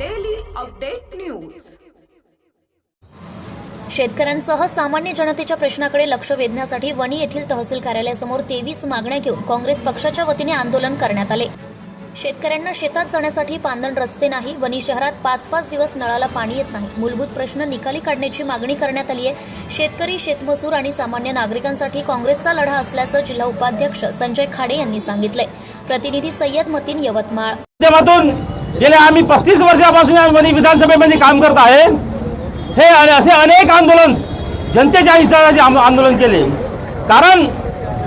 Update news शेतकऱ्यांसह सामान्य जनतेच्या प्रश्नाकडे लक्ष वेधण्यासाठी वणी येथील तहसील कार्यालयासमोर तेवीस मागण्या घेऊन काँग्रेस पक्षाच्या वतीने आंदोलन करण्यात आले. शेतकऱ्यांना शेतात जाण्यासाठी पांदण रस्ते नाही वणी शहरात पाच पाच दिवस नळाला पाणी येत नाही. मूलभूत प्रश्न निकाली काढण्याची मागणी करण्यात आली आहे. शेतकरी शेतमजूर आणि सामान्य नागरिकांसाठी काँग्रेसचा लढा असल्याचं जिल्हा उपाध्यक्ष संजय खाडे यांनी सांगितलंय. प्रतिनिधी सय्यद मतीन यवतमाळ. गेले आम्ही पस्तीस वर्षापासून या विधानसभेमध्ये काम करत आहे. हे आणि असे अनेक आंदोलन जनतेच्या हिताचे आंदोलन केले. कारण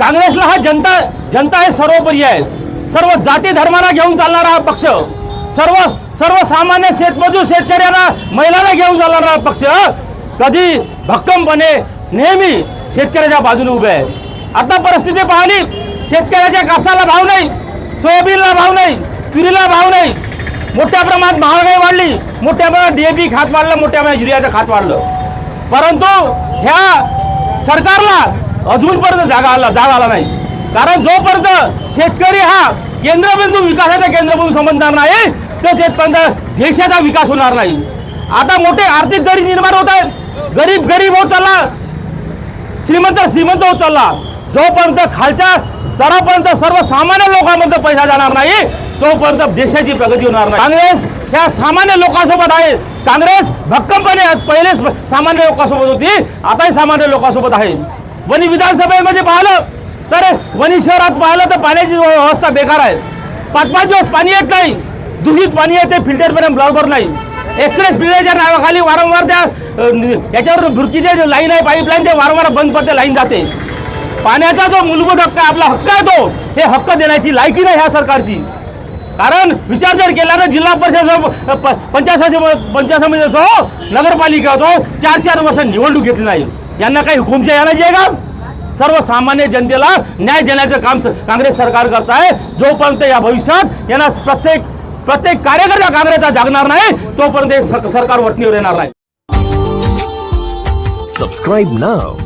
काँग्रेसला हा जनता जनता हे सर्वोपरी आहे. सर्व जाती धर्माला घेऊन चालणारा हा पक्ष सर्व सर्वसामान्य शेतमजूर शेतकऱ्यांना महिलांना घेऊन चालणारा हा पक्ष कधी भक्कमपणे नेहमी शेतकऱ्याच्या बाजूने उभे आहे. आता परिस्थिती पाहिली शेतकऱ्याच्या कापसाला भाव नाही सोयाबीनला भाव नाही तुरीला भाव नाही. मोठ्या प्रमाणात महागाई वाढली. मोठ्या प्रमाणात डीएपी खात वाढलं मोठ्या प्रमाणात युरियाचं खात वाढलं. परंतु ह्या सरकारला अजूनपर्यंत जागा आला जागा आला नाही. कारण जोपर्यंत शेतकरी हा केंद्रबिंदू विकासाचा केंद्रबिंदू समजणार नाही तर शेतपर्यंत देशाचा विकास होणार नाही. आता मोठे आर्थिक गरीब निर्माण होत आहेत. गरीब गरीब होत चालला. श्रीमंत श्रीमंत होत चालला. जोपर्यंत खालच्या स्तरापर्यंत सर्वसामान्य लोकांमध्ये पैसा जाणार नाही तोपर्यंत देशाची प्रगती होणार नाही. काँग्रेस ह्या सामान्य लोकांसोबत आहे. काँग्रेस भक्कमपणे पहिलेच सामान्य लोकांसोबत होती आताही सामान्य लोकांसोबत आहे. वणी विधानसभेमध्ये पाहिलं तर वणी शहरात पाहिलं तर पाण्याची व्यवस्था बेकार आहे. पाच पाच दिवस पाणी येत नाही. दूषित पाणी येते फिल्टरपर्यंत बरोबर नाही. एक्सप्रेस फिल्टरच्या नावाखाली वारंवार त्या याच्यावर भुरकीचे जे लाईन आहे पाईपलाईन ते वारंवार बंद पडते लाईन जाते. पाण्याचा जो मूलभूत हक्क आहे आपला हक्क आहे तो हे हक्क देण्याची लायकी नाही ह्या सरकारची. कारण विचार जर केला तर जिल्हा परिषद पंचायत पंचायत समिती असो नगरपालिका असो चार चार वर्ष निवडणूक घेतली नाही. यांना काही हुकुमशाही आणायची आहे का? सर्वसामान्य जनतेला न्याय देण्याचं काम काँग्रेस सरकार करत आहे. जोपर्यंत या भविष्यात यांना प्रत्येक प्रत्येक कार्यकर्ता काँग्रेसचा जागणार नाही तोपर्यंत सरकार वटणीवर येणार नाही. Subscribe now